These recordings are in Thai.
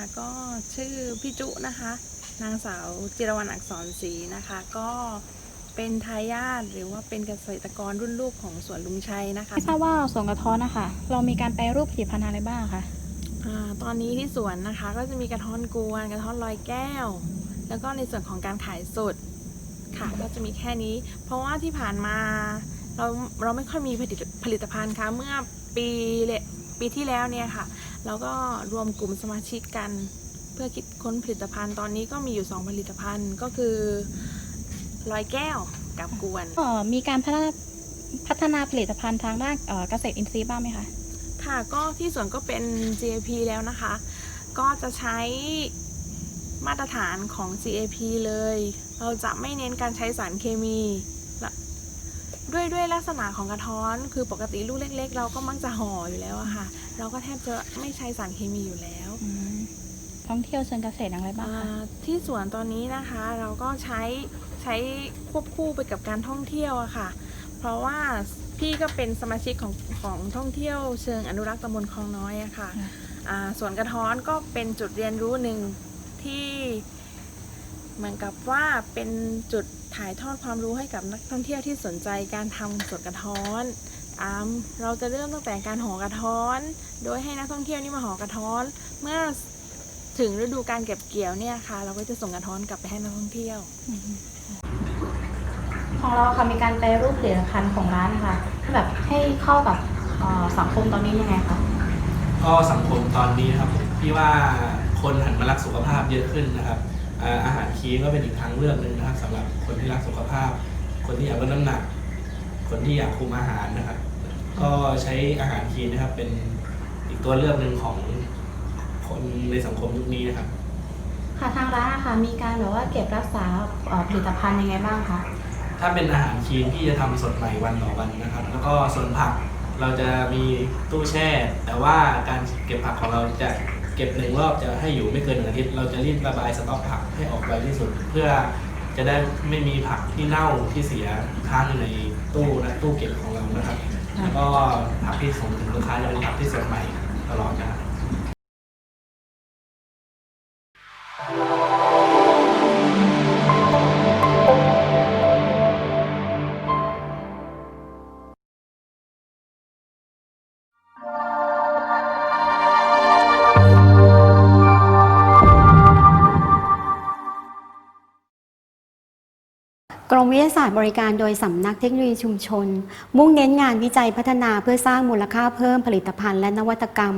ค่ะก็ชื่อพี่จุนะคะ นางสาวจิรวรรณอักษรศรีนะคะ ก็เป็นทายาทหรือว่าเป็นเกษตรกรรุ่นลูกของสวนลุงชัยนะคะไม่ทราบว่าสวนกระท้อนนะคะเรามีการแปรรูปผลิตภัณฑ์อะไรบ้างคะอาตอนนี้ที่สวนนะคะก็จะมีกระท้อนกวนกระท้อนลอยแก้ว แล้วก็ในส่วนของการขายสดค่ะ ก็จะมีแค่นี้ เพราะว่าที่ผ่านมาเราเราไม่ค่อยมีผลิตผลิตภัณฑ์ค่ะเมื่อปีเลปีที่แล้วเนี่ยค่ะ เราก็รวมกลุ่มสมาชิกกัน เพื่อคิดค้นผลิตภัณฑ์ตอนนี้ก็มีอยู่ 2 ผลิตภัณฑ์ก็คือลอยแก้วกับกวนเอ่อมีการพัฒนาพัฒนาผลิตภัณฑ์ทางด้านเอ่อเกษตรอินทรีย์บ้างไหมคะ ค่ะก็ที่สวนก็เป็น GAP แล้วนะคะ ก็จะใช้มาตรฐานของ GAP เลย เราจะไม่เน้นการใช้สารเคมีละ ด้วยด้วยลักษณะของกระท้อน คือปกติลูกเล็ก ๆ เราก็มักจะห่ออยู่แล้วอะค่ะ เราก็แทบจะไม่ใช้สารเคมีอยู่แล้วอืมท่องเที่ยวเชิงเกษตรอย่างไรบ้างคะอ่าที่สวนตอนนี้นะคะเราก็ใช้ใช้ควบคู่ไปกับการท่องเที่ยวอะค่ะ เพราะว่าพี่ก็เป็นสมาชิกของของท่องเที่ยวเชิงอนุรักษ์ตำบลคลองน้อยอะค่ะอ่าสวนกระท้อนก็เป็นจุดเรียนรู้หนึ่งที่เหมือนกับว่าเป็นจุด ถ่ายทอดความรู้ให้กับนักท่องเที่ยวที่สนใจการทำสวนกระท้อนอ่าเราจะเริ่มตั้งแต่การห่อกระท้อน โดยให้นักท่องเที่ยวนี่มาห่อกระท้อน เมื่อถึงฤดูการเก็บเกี่ยวเนี่ยค่ะ เราก็จะส่งกระท้อนกลับไปให้นักท่องเที่ยว ของเราค่ะมีการแปรรูปผลิตภัณฑ์ของร้านค่ะแบบให้เข้ากับเอ่อสังคมตอนนี้ยังไงคะก็สังคมตอนนี้นะครับผมพี่ว่าคนหันมารักสุขภาพเยอะขึ้นนะครับ อ่าอาหารคีนก็เป็นอีกทางเลือกหนึ่งนะครับสำหรับคนที่รักสุขภาพ คนที่อยากลดน้ำหนัก คนที่อยากคุมอาหารนะครับ ก็ใช้อาหารคีนนะครับ เป็นอีกตัวเลือกหนึ่งของคนในสังคมยุคนี้นะครับ ค่ะทางร้านนะคะมีการแบบว่าเก็บรักษาเอ่อผลิตภัณฑ์ยังไงบ้างคะถ้าเป็นอาหารคีนพี่จะทำสดใหม่วันต่อวันนะครับ แล้วก็ส่วนผักเราจะมีตู้แช่ แต่ว่าการเก็บผักของเราจะเก็บหนึ่งรอบจะให้อยู่ไม่เกินหนึ่งอาทิตย์เราจะรีบระบายสต็อกผัก ให้ออกไปที่สุด เพื่อจะได้ไม่มีผักที่เน่าที่เสียค้างอยู่ในตู้และตู้เก็บของเรานะครับแล้วก็ผักที่ส่งถึงลูกค้าจะเป็นผักที่สดใหม่ตลอดนะครับ มวิทยาศาสตร์บริการโดยสำนักเทคโนโลยีชุมชน มุ่งเน้นงานวิจัยพัฒนาเพื่อสร้างมูลค่าเพิ่มผลิตภัณฑ์และนวัตกรรม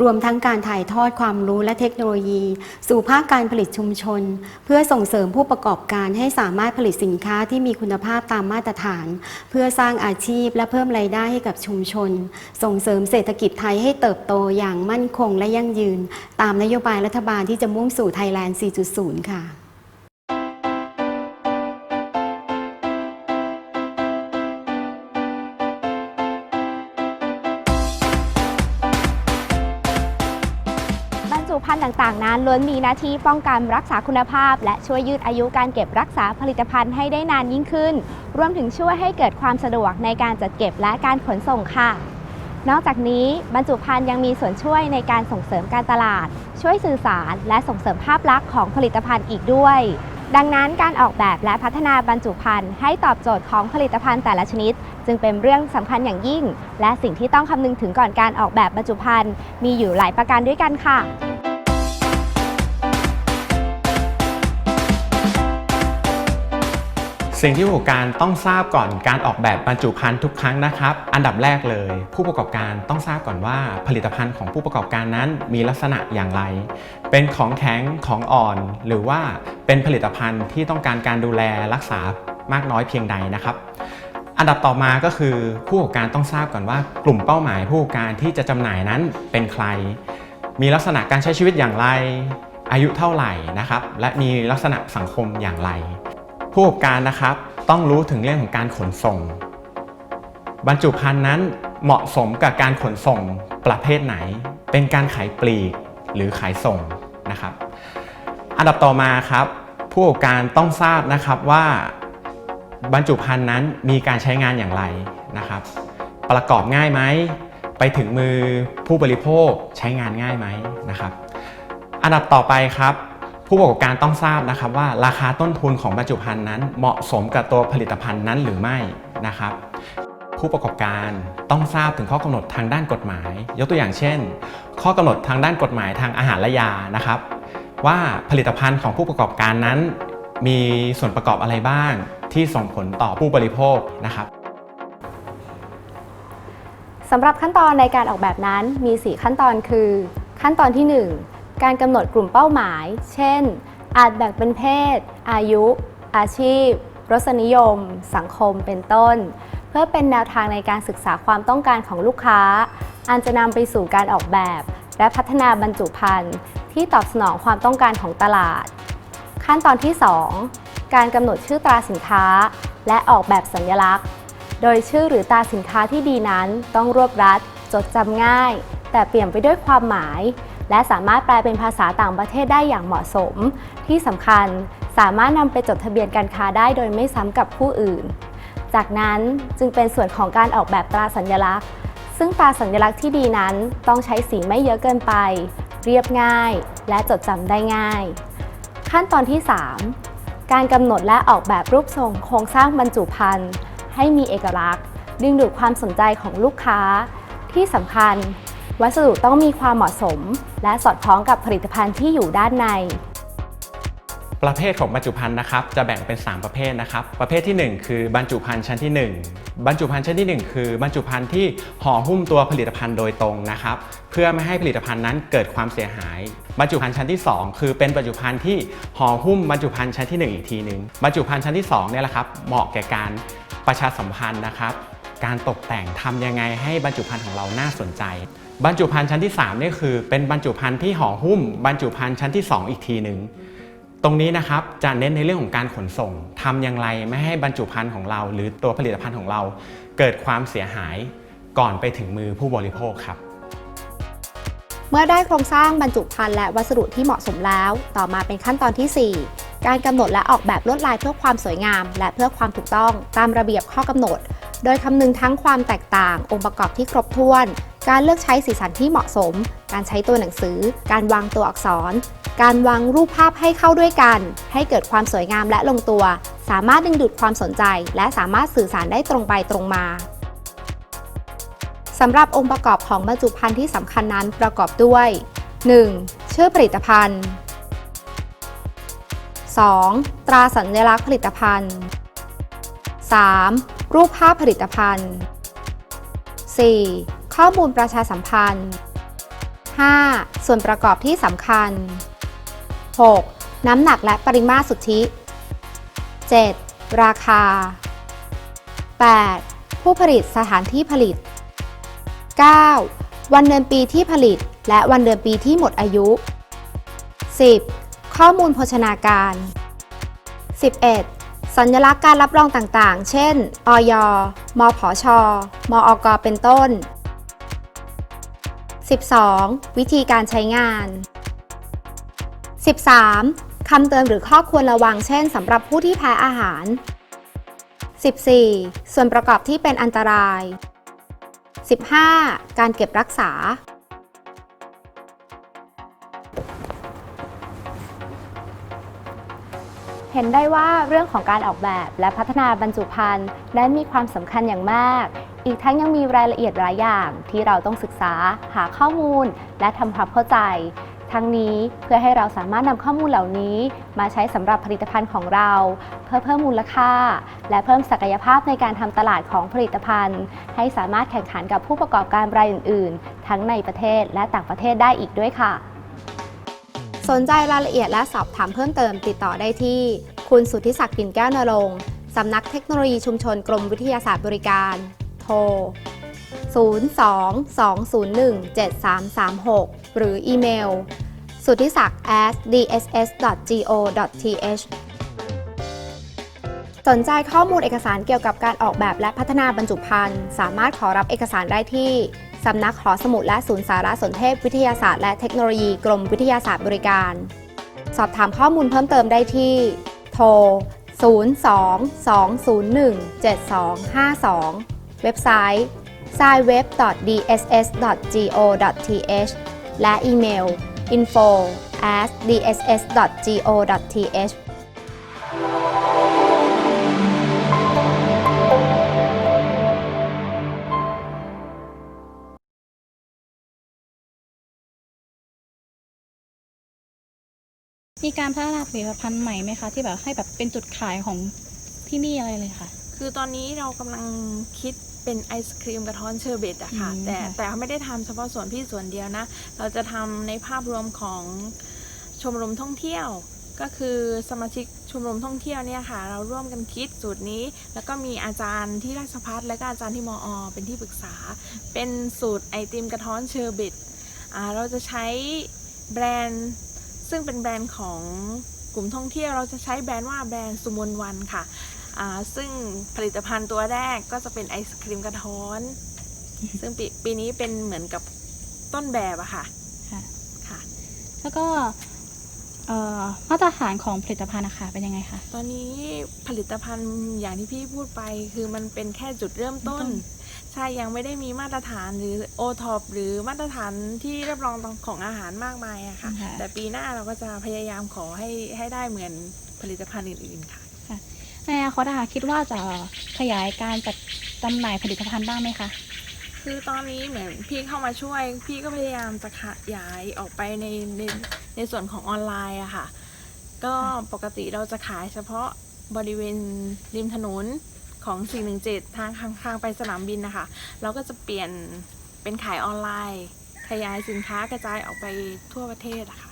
รวมทั้งการถ่ายทอดความรู้และเทคโนโลยี สู่ภาคการผลิตชุมชน เพื่อส่งเสริมผู้ประกอบการให้สามารถผลิตสินค้าที่มีคุณภาพตามมาตรฐาน เพื่อสร้างอาชีพและเพิ่มรายได้ให้กับชุมชน ส่งเสริมเศรษฐกิจไทยให้เติบโตอย่างมั่นคงและยั่งยืน ตามนโยบายรัฐบาลที่จะมุ่งสู่ไทยแลนด์ 4.0 ค่ะ ภัณฑ์ต่างๆ นั้นล้วนมีหน้าที่ป้องกันรักษาคุณภาพ และช่วยยืดอายุการเก็บรักษาผลิตภัณฑ์ให้ได้นานยิ่งขึ้น รวมถึงช่วยให้เกิดความสะดวกในการจัดเก็บและการขนส่งค่ะ นอกจากนี้บรรจุภัณฑ์ยังมีส่วนช่วยในการส่งเสริมการตลาด ช่วยสื่อสาร และส่งเสริมภาพลักษณ์ของผลิตภัณฑ์อีกด้วย ดังนั้นการออกแบบและพัฒนาบรรจุภัณฑ์ให้ตอบโจทย์ของผลิตภัณฑ์แต่ละชนิด จึงเป็นเรื่องสำคัญอย่างยิ่ง และสิ่งที่ต้องคำนึงถึงก่อนการออกแบบบรรจุภัณฑ์มีอยู่หลายประการด้วยกันค่ะ สิ่งที่ผู้ประกอบการต้องทราบก่อนการออกแบบบรรจุภัณฑ์ทุกครั้งนะครับ อันดับแรกเลย ผู้ประกอบการต้องทราบก่อนว่าผลิตภัณฑ์ของผู้ประกอบการนั้นมีลักษณะอย่างไร เป็นของแข็งของอ่อน หรือว่าเป็นผลิตภัณฑ์ที่ต้องการการดูแลรักษามากน้อยเพียงใดนะครับอันดับต่อมาก็คือผู้ประกอบการต้องทราบก่อนว่ากลุ่มเป้าหมายผู้ประกอบการที่จะจำหน่ายนั้นเป็นใคร มีลักษณะการใช้ชีวิตอย่างไร อายุเท่าไหร่นะครับ และมีลักษณะสังคมอย่างไร ผู้ประกอบการนะครับต้องรู้ถึงเรื่องของการขนส่ง บรรจุภัณฑ์นั้นเหมาะสมกับการขนส่งประเภทไหน เป็นการขายปลีกหรือขายส่งนะครับ อันดับต่อมาครับ ผู้ประกอบการต้องทราบนะครับว่าบรรจุภัณฑ์นั้นมีการใช้งานอย่างไรนะครับ ประกอบง่ายไหมไปถึงมือผู้บริโภคใช้งานง่ายไหมนะครับ อันดับต่อไปครับ ผู้ประกอบการต้องทราบนะครับว่าราคาต้นทุนของบรรจุภัณฑ์นั้น เหมาะสมกับตัวผลิตภัณฑ์นั้นหรือไม่นะครับ ผู้ประกอบการต้องทราบถึงข้อกำหนดทางด้านกฎหมาย ยกตัวอย่างเช่น ข้อกำหนดทางด้านกฎหมายทางอาหารและยานะครับ ว่าผลิตภัณฑ์ของผู้ประกอบการนั้น มีส่วนประกอบอะไรบ้างที่ส่งผลต่อผู้บริโภคนะครับสำหรับขั้นตอนในการออกแบบนั้นมี 4 ขั้นตอนคือ ขั้นตอนที่ 1 การกำหนดกลุ่มเป้าหมาย เช่น อาจแบ่งเป็นเพศ อายุ อาชีพ รสนิยม สังคม เป็นต้น เพื่อเป็นแนวทางในการศึกษาความต้องการของลูกค้า อันจะนำไปสู่การออกแบบ และพัฒนาบรรจุภัณฑ์ที่ตอบสนองความต้องการของตลาด ขั้นตอนที่ 2 การกำหนดชื่อตราสินค้า และออกแบบสัญลักษณ์ โดยชื่อหรือตราสินค้าที่ดีนั้น ต้องรวบรัด จดจำง่าย แต่เปลี่ยนไปด้วยความหมาย และสามารถแปลเป็นภาษาต่างประเทศได้อย่างเหมาะสม ที่สำคัญสามารถนำไปจดทะเบียนการค้าได้โดยไม่ซ้ำกับผู้อื่น จากนั้นจึงเป็นส่วนของการออกแบบตราสัญลักษณ์ ซึ่งตราสัญลักษณ์ที่ดีนั้นต้องใช้สีไม่เยอะเกินไป เรียบง่าย และจดจำได้ง่าย ขั้นตอนที่ 3 การกำหนดและออกแบบรูปทรงโครงสร้างบรรจุภัณฑ์ให้มีเอกลักษณ์ ดึงดูดความสนใจของลูกค้า ที่สำคัญ วัสดุต้องมีความเหมาะสม และสอดคล้องกับผลิตภัณฑ์ที่อยู่ด้านใน ประเภทของบรรจุภัณฑ์นะครับ จะแบ่งเป็น 3 ประเภทนะครับ ประเภทที่ 1 คือบรรจุภัณฑ์ชั้นที่ 1 บรรจุภัณฑ์ชั้นที่ 1 คือบรรจุภัณฑ์ที่ห่อหุ้มตัวผลิตภัณฑ์โดยตรงนะครับเพื่อไม่ให้ผลิตภัณฑ์นั้นเกิดความเสียหาย บรรจุภัณฑ์ชั้นที่ 2 คือเป็นบรรจุภัณฑ์ที่ห่อหุ้มบรรจุภัณฑ์ชั้นที่ 1 อีกทีหนึ่งบรรจุภัณฑ์ชั้นที่2เนี่ยแหละครับเหมาะแก่การประชาสัมพันธ์นะครับ การตกแต่งทำยังไงให้บรรจุภัณฑ์ของเราน่าสนใจ บรรจุภัณฑ์ชั้นที่3นี่คือเป็นบรรจุภัณฑ์ที่ห่อหุ้ม บรรจุภัณฑ์ชั้นที่ 2 อีกทีหนึ่งตรงนี้นะครับจะเน้นในเรื่องของการขนส่งทำอย่างไรไม่ให้บรรจุภัณฑ์ของเรา หรือตัวผลิตภัณฑ์ของเรา เกิดความเสียหายก่อนไปถึงมือผู้บริโภคครับ เมื่อได้โครงสร้างบรรจุภัณฑ์และวัสดุที่เหมาะสมแล้ว ต่อมาเป็นขั้นตอนที่ 4 การกำหนดและออกแบบลวดลายเพื่อความสวยงาม และเพื่อความถูกต้องตามระเบียบข้อกำหนด โดยคำนึงทั้งความแตกต่าง องค์ประกอบที่ครบถ้วน การเลือกใช้สีสันที่เหมาะสม การใช้ตัวหนังสือ การวางตัวอักษร การวางรูปภาพให้เข้าด้วยกัน ให้เกิดความสวยงามและลงตัว สามารถดึงดูดความสนใจ และสามารถสื่อสารได้ตรงไปตรงมาสำหรับองค์ประกอบของบรรจุภัณฑ์ที่สำคัญนั้นประกอบด้วย 1. ชื่อผลิตภัณฑ์ 2. ตราสัญลักษณ์ผลิตภัณฑ์ 3. รูปภาพผลิตภัณฑ์ 4. ข้อมูลประชาสัมพันธ์ 5. ส่วนประกอบที่สำคัญ 6. น้ำหนักและปริมาตรสุทธิ 7. ราคา 8. ผู้ผลิตสถานที่ผลิต 9. วันเดือนปีที่ผลิต และวันเดือนปีที่หมดอายุ 10. ข้อมูลโภชนาการ 11. สัญลักษณ์การรับรองต่างๆ เช่น อยมผช มอกเป็นต้น 12. วิธีการใช้งาน 13. คำเตือนหรือข้อควรระวังเช่นสำหรับผู้ที่แพ้อาหาร 14. ส่วนประกอบที่เป็นอันตราย 15. การเก็บรักษา เห็นได้ว่าเรื่องของการออกแบบและพัฒนาบรรจุภัณฑ์นั้นมีความสำคัญอย่างมาก อีกทั้งยังมีรายละเอียดหลายอย่างที่เราต้องศึกษา หาข้อมูล และทำความเข้าใจ ทั้งนี้เพื่อให้เราสามารถนำข้อมูลเหล่านี้ มาใช้สำหรับผลิตภัณฑ์ของเรา เพื่อเพิ่มมูลค่า และเพิ่มศักยภาพในการทำตลาดของผลิตภัณฑ์ ให้สามารถแข่งขันกับผู้ประกอบการรายอื่น ๆ ทั้งในประเทศและต่างประเทศได้อีกด้วยค่ะ สนใจรายละเอียดและสอบถามเพิ่มเติมติดต่อได้ที่ คุณสุทธิศักดิ์กินแก้วนรงค์สำนักเทคโนโลยีชุมชนกรมวิทยาศาสตร์บริการ โทร 02-201-7336 หรืออีเมล สุทธิศักดิ์ dss.go.th สนใจข้อมูลเอกสารเกี่ยวกับการออกแบบและพัฒนาบรรจุภัณฑ์ สามารถขอรับเอกสารได้ที่ สำนักหอสมุดและศูนย์สารสนเทศวิทยาศาสตร์และเทคโนโลยีกรมวิทยาศาสตร์บริการ สอบถามข้อมูลเพิ่มเติมได้ที่ โทร 02-201-7252 เว็บไซต์ s i w e b dss.go.th และอีเมล info dss go th มีการพัฒนาผลิตภัณฑ์ใหม่ไหมคะ ที่แบบให้แบบเป็นจุดขายของที่นี่อะไรเลยค่ะ คือตอนนี้เรากำลังคิดเป็นไอศครีมกระท้อนเชอร์เบตอะค่ะ อืมแต่ค่ะ แต่ไม่ได้ทำเฉพาะส่วนพี่ส่วนเดียวนะ เราจะทำในภาพรวมของชมรมท่องเที่ยว ก็คือสมาชิกชมรมท่องเที่ยวเนี่ยค่ะ เราร่วมกันคิดสูตรนี้ แล้วก็มีอาจารย์ที่ราชพัฒและก็อาจารย์ที่มอ เป็นที่ปรึกษา เป็นสูตรไอติมกระท้อนเชอร์เบตอ่าเราจะใช้แบรนด์ ซึ่งเป็นแบรนด์ของกลุ่มท่องเที่ยวเราจะใช้แบรนด์ว่าแบรนด์สุมนวันค่ะอ่าซึ่งผลิตภัณฑ์ตัวแรกก็จะเป็นไอศครีมกระท้อน ซึ่งปีปีนี้เป็นเหมือนกับต้นแบบอะค่ะค่ะค่ะแล้วก็เอ่อมาตรฐานของผลิตภัณฑ์นะคะเป็นยังไงคะ ตอนนี้ผลิตภัณฑ์อย่างที่พี่พูดไปคือมันเป็นแค่จุดเริ่มต้นเริ่มต้ ใช่ยังไม่ได้มีมาตรฐานหรือโอท็อปหรือมาตรฐานที่รับรองของอาหารมากมายอะค่ะ ค่ะ แต่ปีหน้าเราก็จะพยายามขอให้ให้ได้เหมือนผลิตภัณฑ์อื่นๆค่ะ ในอนาคตนะคะคิดว่าจะขยายการจัดจำหน่ายผลิตภัณฑ์บ้างไหมคะ คือตอนนี้เหมือนพี่เข้ามาช่วย พี่ก็พยายามจะขยายออกไปในในในส่วนของออนไลน์อะค่ะ ก็ปกติเราจะขายเฉพาะบริเวณริมถนน ของ 417ทางทางทางไปสนามบินนะคะ เราก็จะเปลี่ยนเป็นขายออนไลน์ ขยายสินค้ากระจายออกไปทั่วประเทศอะค่ะ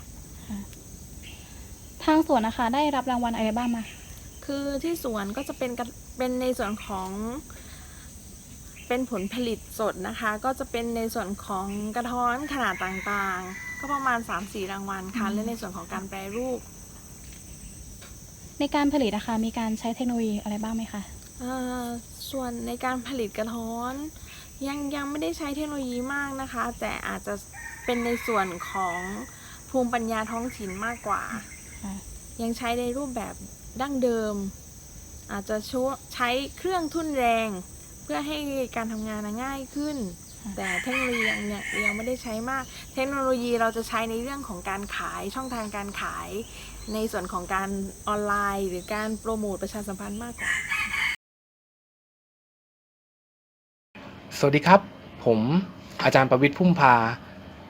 ทางสวนนะคะ ได้รับรางวัลอะไรบ้างมา คือที่สวนก็จะเป็นกระเป็นในส่วนของเป็นผลผลิตสดนะคะ ก็จะเป็นในส่วนของกระท้อนขนาดต่างๆ ก็ประมาณ 3-4 รางวัลค่ะอืมและในส่วนของการแปรรูปในการผลิตนะคะมีการใช้เทคโนโลยีอะไรบ้างไหมคะเอ่อ ส่วนในการผลิตกระท้อน ยังยังไม่ได้ใช้เทคโนโลยีมากนะคะ แต่อาจจะเป็นในส่วนของภูมิปัญญาท้องถิ่นมากกว่า ยังใช้ในรูปแบบดั้งเดิม อาจจะช่วยใช้เครื่องทุ่นแรง เพื่อให้การทำงานง่ายขึ้น แต่เทคโนโลยียังเนี่ยยังไม่ได้ใช้มาก เทคโนโลยีเราจะใช้ในเรื่องของการขายช่องทางการขาย ในส่วนของการออนไลน์ หรือการโปรโมทประชาสัมพันธ์มากกว่า สวัสดีครับ ผมอาจารย์ประวิทย์พุ่มพา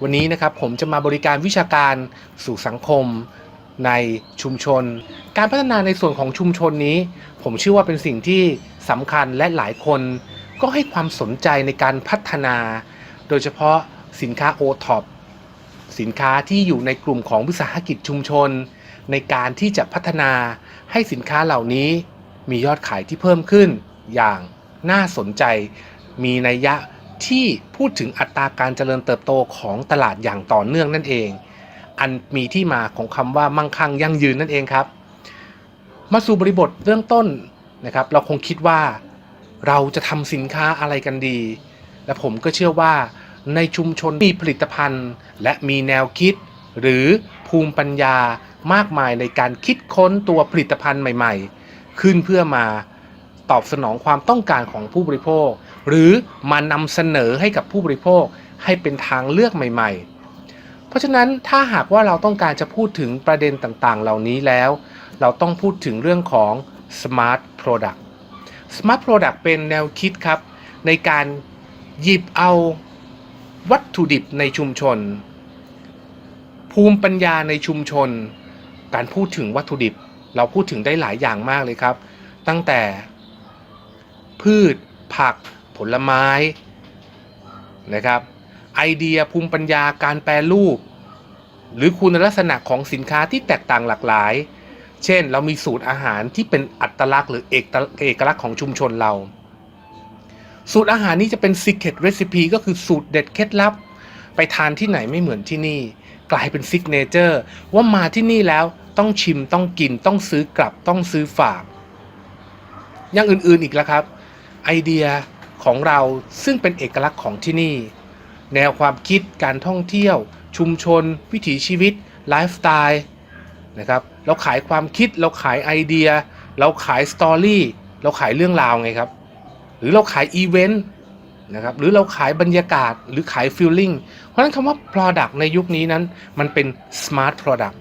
วันนี้นะครับผมจะมาบริการวิชาการสู่สังคมในชุมชน การพัฒนาในส่วนของชุมชนนี้ ผมเชื่อว่าเป็นสิ่งที่สำคัญและหลายคน ก็ให้ความสนใจในการพัฒนา โดยเฉพาะสินค้าโอท็อปสินค้าที่อยู่ในกลุ่มของวิสาหกิจชุมชน ในการที่จะพัฒนาให้สินค้าเหล่านี้มียอดขายที่เพิ่มขึ้นอย่างน่าสนใจ มีนัยยะที่พูดถึงอัตราการเจริญเติบโตของตลาดอย่างต่อเนื่องนั่นเอง อันมีที่มาของคำว่ามั่งคั่งยั่งยืนนั่นเองครับ มาสู่บริบทเรื่องต้นนะครับ เราคงคิดว่าเราจะทำสินค้าอะไรกันดี และผมก็เชื่อว่าในชุมชนมีผลิตภัณฑ์ และมีแนวคิด หรือภูมิปัญญามากมายในการคิดค้นตัวผลิตภัณฑ์ใหม่ ๆ ขึ้นเพื่อมาตอบสนองความต้องการของผู้บริโภค หรือมานำเสนอให้กับผู้บริโภคให้เป็นทางเลือกใหม่ ๆ เพราะฉะนั้นถ้าหากว่าเราต้องการจะพูดถึงประเด็นต่างๆ เหล่านี้แล้ว เราต้องพูดถึงเรื่องของ Smart Product Smart Product เป็นแนวคิดครับ ในการหยิบเอาวัตถุดิบในชุมชน ภูมิปัญญาในชุมชน การพูดถึงวัตถุดิบ เราพูดถึงได้หลายอย่างมากเลยครับ ตั้งแต่พืชผัก ลไม้นะครับ ไอเดียภูมิปัญญาการแปรรูป หรือคุณลักษณะของสินค้าที่แตกต่างหลากหลาย เช่น เรามีสูตรอาหารที่เป็นอัตลักษณ์หรือเอกเอกลักษณ์ของชุมชนเรา สูตรอาหารนี้จะเป็น secret recipe ก็คือสูตรเด็ดเคล็ดลับ ไปทานที่ไหนไม่เหมือนที่นี่ กลายเป็นซิกเนเจอร์ว่ามาที่นี่แล้วต้องชิมต้องกินต้องซื้อกลับต้องซื้อฝากอย่างอื่นๆอีกแล้วครับ ไอเดีย ของเราซึ่งเป็นเอกลักษณ์ของที่นี่ แนวความคิดการท่องเที่ยว ชุมชน วิถีชีวิตไลฟ์สไตล์นะครับเราขายความคิดเราขายไอเดีย เราขายสตอรี่เราขายเรื่องราวไงครับ หรือเราขายอีเวนต์นะครับหรือเราขายบรรยากาศหรือขาย feeling เพราะฉะนั้นคำว่า product ในยุคนี้นั้นมันเป็น smart product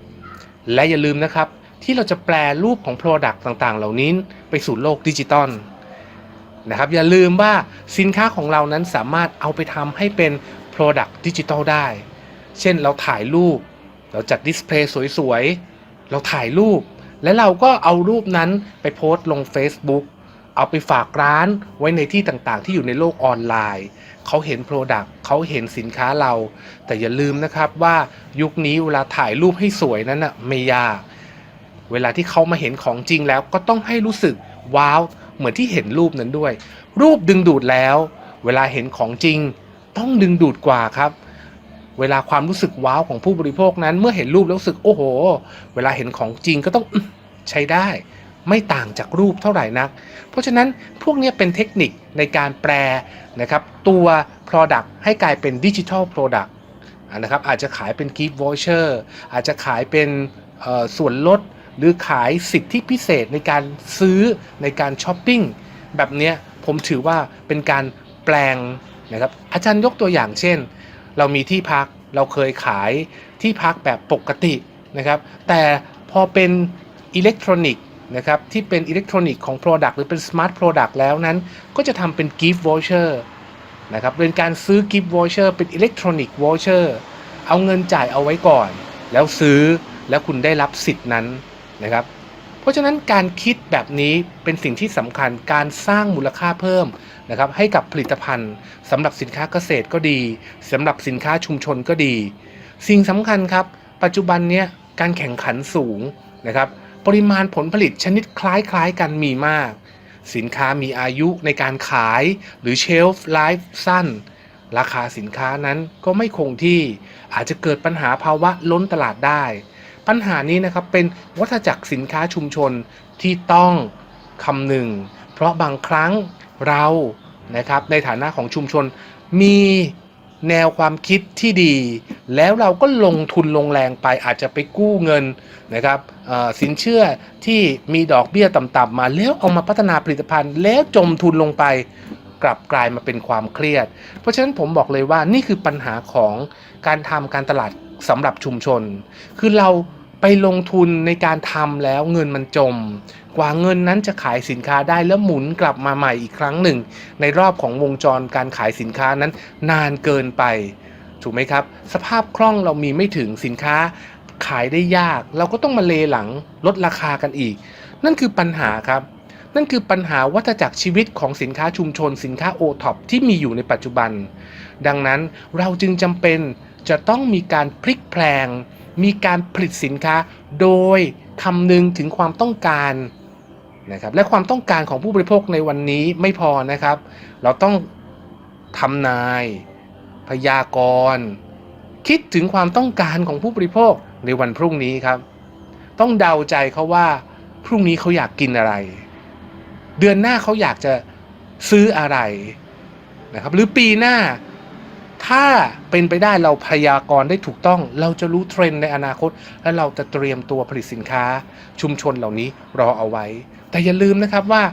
และอย่าลืมนะครับ ที่เราจะแปลรูปของ Product ต่างๆ เหล่านี้ไปสู่โลกดิจิตอล นะครับอย่าลืมว่าสินค้าของเรานั้นสามารถเอาไปทำให้เป็น Product ดิจิตอลได้ เช่นเราถ่ายรูป เราจัดดิสเพลย์สวยๆ เราถ่ายรูป และเราก็เอารูปนั้นไปโพสต์ลง Facebook เอาไปฝากร้านไว้ในที่ต่างๆ ที่อยู่ในโลกออนไลน์ เขาเห็น Product เขาเห็นสินค้าเรา แต่อย่าลืมนะครับว่ายุคนี้เวลาถ่ายรูปให้สวยนั้นนะไม่ยาก เวลาที่เขามาเห็นของจริงแล้วก็ต้องให้รู้สึกว้าว เหมือนที่เห็นรูปนั้นด้วย รูปดึงดูดแล้ว เวลาเห็นของจริง ต้องดึงดูดกว่าครับ เวลาความรู้สึกว้าวของผู้บริโภคนั้น เมื่อเห็นรูปแล้วรู้สึกโอ้โห เวลาเห็นของจริงก็ต้องใช้ได้ ไม่ต่างจากรูปเท่าไหร่นัก เพราะฉะนั้นพวกนี้เป็นเทคนิคในการแปลนะครับ ตัว Product ให้กลายเป็นดิจิทัล Product นะครับอาจจะขายเป็น Gift Voucher อาจจะขายเป็นส่วนลด หรือขายสิทธิพิเศษในการซื้อในการช้อปปิ้งแบบนี้ผมถือว่าเป็นการแปลงนะครับอาจารย์ยกตัวอย่างเช่น เรามีที่พักเราเคยขายที่พักแบบปกตินะครับ แต่พอเป็นอิเล็กทรอนิกส์นะครับที่เป็นอิเล็กทรอนิกส์ของ Product หรือเป็น Smart Product แล้วนั้น ก็จะทำเป็น Gift Voucher นะครับเป็นการซื้อ Gift Voucher เป็นอิเล็กทรอนิกส์ Voucher เอาเงินจ่ายเอาไว้ก่อน แล้วซื้อแล้วคุณได้รับสิทธิ์นั้น นะครับ เพราะฉะนั้นการคิดแบบนี้เป็นสิ่งที่สำคัญการสร้างมูลค่าเพิ่มนะครับให้กับผลิตภัณฑ์สำหรับสินค้าเกษตรก็ดีสำหรับสินค้าชุมชนก็ดี สิ่งสำคัญครับ ปัจจุบันเนี้ยการแข่งขันสูงนะครับ ปริมาณผลผลิตชนิดคล้ายๆกันมีมาก สินค้ามีอายุในการขายหรือเชลฟ์ไลฟ์สั้น ราคาสินค้านั้นก็ไม่คงที่อาจจะเกิดปัญหาภาวะล้นตลาดได้ ปัญหานี้นะครับเป็นวัฏจักรสินค้าชุมชนที่ต้องคำนึง เพราะบางครั้งเรานะครับในฐานะของชุมชนมีแนวความคิดที่ดี แล้วเราก็ลงทุนลงแรงไปอาจจะไปกู้เงินนะครับอ่อสินเชื่อที่มีดอกเบี้ยต่ำๆมาแล้วเอามาพัฒนาผลิตภัณฑ์ แล้วจมทุนลงไปกลับกลายมาเป็นความเครียด เพราะฉะนั้นผมบอกเลยว่านี่คือปัญหาของการทำการตลาดสำหรับชุมชน คือเรา ไปลงทุนในการทำแล้วเงินมันจม กว่าเงินนั้นจะขายสินค้าได้แล้วหมุนกลับมาใหม่อีกครั้งหนึ่ง ในรอบของวงจรการขายสินค้านั้นนานเกินไป ถูกไหมครับ สภาพคล่องเรามีไม่ถึงสินค้าขายได้ยาก เราก็ต้องมาเลหลังลดราคากันอีก นั่นคือปัญหาครับนั่นคือปัญหาวัฏจักรชีวิตของสินค้าชุมชนสินค้าโอท็อปที่มีอยู่ในปัจจุบัน ดังนั้นเราจึงจำเป็นจะต้องมีการพลิกแพลง มีการผลิตสินค้าโดยคำนึงถึงความต้องการนะครับและความต้องการของผู้บริโภคในวันนี้ไม่พอนะครับ เราต้องทำนาย พยากรณ์คิดถึงความต้องการของผู้บริโภคในวันพรุ่งนี้ครับ ต้องเดาใจเขาว่าพรุ่งนี้เขาอยากกินอะไร เดือนหน้าเขาอยากจะซื้ออะไรนะครับหรือปีหน้า ถ้าเป็นไปได้เราพยากรณ์ได้ถูกต้อง เราจะรู้เทรนด์ในอนาคต และเราจะเตรียมตัวผลิตสินค้า ชุมชนเหล่านี้รอเอาไว้ แต่อย่าลืมนะครับว่า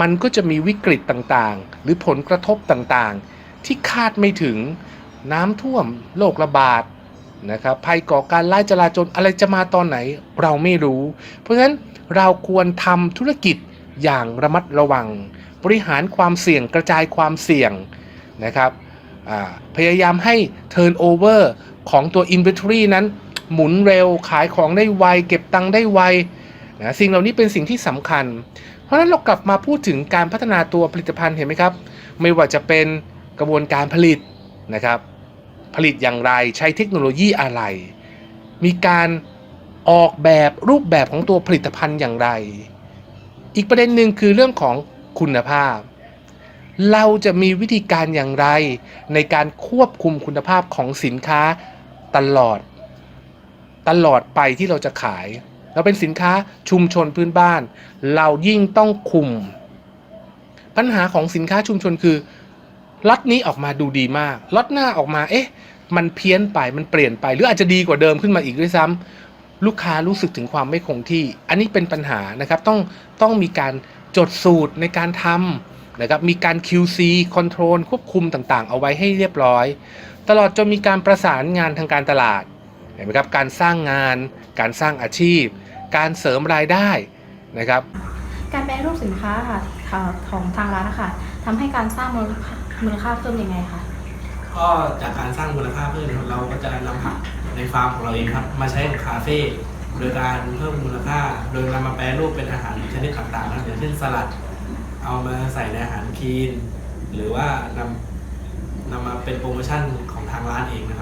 มันก็จะมีวิกฤตต่างๆ หรือผลกระทบต่างๆ ที่คาดไม่ถึงน้ำท่วมโรคระบาดนะครับภัยก่อการร้ายจราจรอะไรจะมาตอนไหนเราไม่รู้ เพราะฉะนั้นเราควรทำธุรกิจอย่างระมัดระวัง บริหารความเสี่ยงกระจายความเสี่ยงนะครับ พยายามให้ turnover ของตัว inventory นั้นหมุนเร็วขายของได้ไว เก็บตังค์ได้ไวนะสิ่งเหล่านี้เป็นสิ่งที่สำคัญ เพราะฉะนั้นเรากลับมาพูดถึงการพัฒนาตัวผลิตภัณฑ์เห็นไหมครับ ไม่ว่าจะเป็นกระบวนการผลิตนะครับ ผลิตอย่างไรใช้เทคโนโลยีอะไร มีการออกแบบรูปแบบของตัวผลิตภัณฑ์อย่างไร อีกประเด็นหนึ่งคือเรื่องของคุณภาพ เราจะมีวิธีการอย่างไร ในการควบคุมคุณภาพของสินค้าตลอด ตลอดไปที่เราจะขาย เราเป็นสินค้าชุมชนพื้นบ้าน เรายิ่งต้องคุม ปัญหาของสินค้าชุมชนคือล็อตนี้ออกมาดูดีมากล็อตหน้าออกมาเอ๊ะ มันเพี้ยนไปมันเปลี่ยนไป หรืออาจจะดีกว่าเดิมขึ้นมาอีกด้วยซ้ำลูกค้ารู้สึกถึงความไม่คงที่ อันนี้เป็นปัญหานะครับต้องต้องมีการจดสูตรในการท นะครับมีการ QC Control ควบคุมต่างๆ เอาไว้ให้เรียบร้อย ตลอดจนมีการประสานงานทางการตลาดเห็นไหมครับการสร้างงาน การสร้างอาชีพ การเสริมรายได้นะครับการแปรรูปสินค้าค่ะค่ะของทางร้านนะคะทำให้การสร้างมูลค่ามูลค่าเพิ่มยังไงคะก็จากการสร้างมูลค่าเพิ่มนะครับเราก็จะนำผักในฟาร์มของเราเองครับมาใช้กับคาเฟ่โดยการเพิ่มมูลค่า โดยนำมาแปรรูปเป็นอาหารชนิดต่างๆนะครับอย่างเช่นสลัด เอามาใส่ในอาหารคีน หรือว่านำนำมาเป็นโปรโมชั่นของทางร้านเองนะครับ